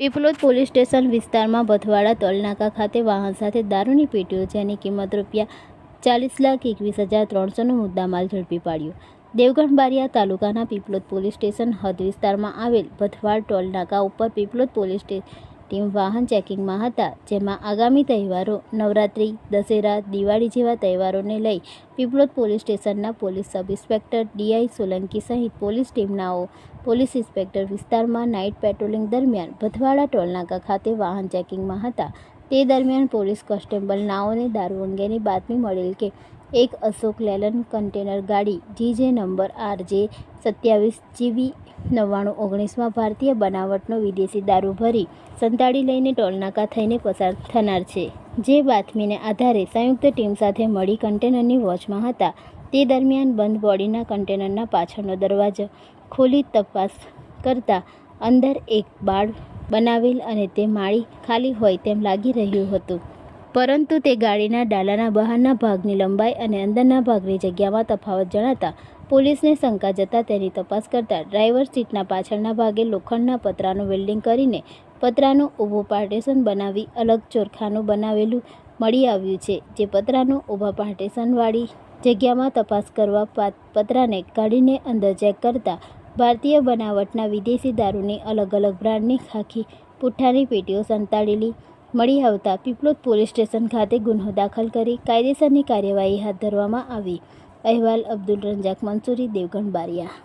Piplod police station વિસ્તારમાં બથવાડા ટોલનાકા ખાતે વાહન સાથે દારૂની પેટીઓ જેની કિંમત રૂપિયા ચાલીસ લાખ એકવીસ હજાર ત્રણસોનો મુદ્દામાલ ઝડપી પાડ્યો. દેવગઢ બારિયા તાલુકાના પીપલોદ પોલીસ સ્ટેશન હદ વિસ્તારમાં આવેલ ભથવાડ ટોલ નાકા ઉપર પીપલોદ પોલીસ સ્ટે- ટીમ વાહન ચેકિંગમાં હતા, જેમાં આગામી તહેવારો નવરાત્રિ, દશેરા, દિવાળી જેવા તહેવારોને લઈ પીપલોદ પોલીસ સ્ટેશનના police sub inspector D I Solanki સહિત પોલીસ ટીમનાઓ પોલીસ ઇન્સ્પેક્ટર વિસ્તારમાં નાઇટ પેટ્રોલિંગ દરમિયાન ભથવાડા ટોલનાકા ખાતે વાહન ચેકિંગમાં હતા. તે દરમિયાન પોલીસ કોન્સ્ટેબલ નાઓને દારૂ અંગેની બાતમી મળેલ કે એક અશોક લેલન કન્ટેનર ગાડી જીજે નંબર આર જે સત્યાવીસ જીવી નવ્વાણું ઓગણીસમાં ભારતીય બનાવટનો વિદેશી દારૂ ભરી, સંતાડી લઈને ટોલનાકા થઈને પસાર થનાર છે. જે બાતમીને આધારે સંયુક્ત ટીમ સાથે મળી કન્ટેનરની વોચમાં હતા. તે દરમિયાન બંધ બોડીના કન્ટેનરના પાછળનો દરવાજો ખોલી તપાસ કરતા અંદર એક બાળ બનાવેલ અને તે માળી ખાલી હોય તેમ લાગી રહ્યું હતું. પરંતુ તે ગાડીના ડાલાના બહારના ભાગની લંબાઈ અને અંદરના ભાગની જગ્યામાં તફાવત જણાતા પોલીસને શંકા જતા તેની તપાસ કરતા ડ્રાઈવર સીટના પાછળના ભાગે લોખંડના પતરાનું વેલ્ડિંગ કરીને પતરાનું ઊભું પાર્ટેશન બનાવી અલગ ચોરખાનું બનાવેલું મળી આવ્યું છે, જે પતરાનું ઊભા પાર્ટેશનવાળી જગ્યામાં તપાસ કરવા પતરાને કાઢીને અંદર ચેક કરતા ભારતીય બનાવટના વિદેશી દારૂની અલગ અલગ બ્રાન્ડની ખાખી, પુઠ્ઠાની પેટીઓ સંતાડેલી મળી આવતા પીપલોદ પોલીસ સ્ટેશન ખાતે ગુન્હો દાખલ કરી કાયદેસરની કાર્યવાહી હાથ ધરવામાં આવી. અહેવાલ અબ્દુલ રંજાક મંસૂરી, દેવગણ બારિયા.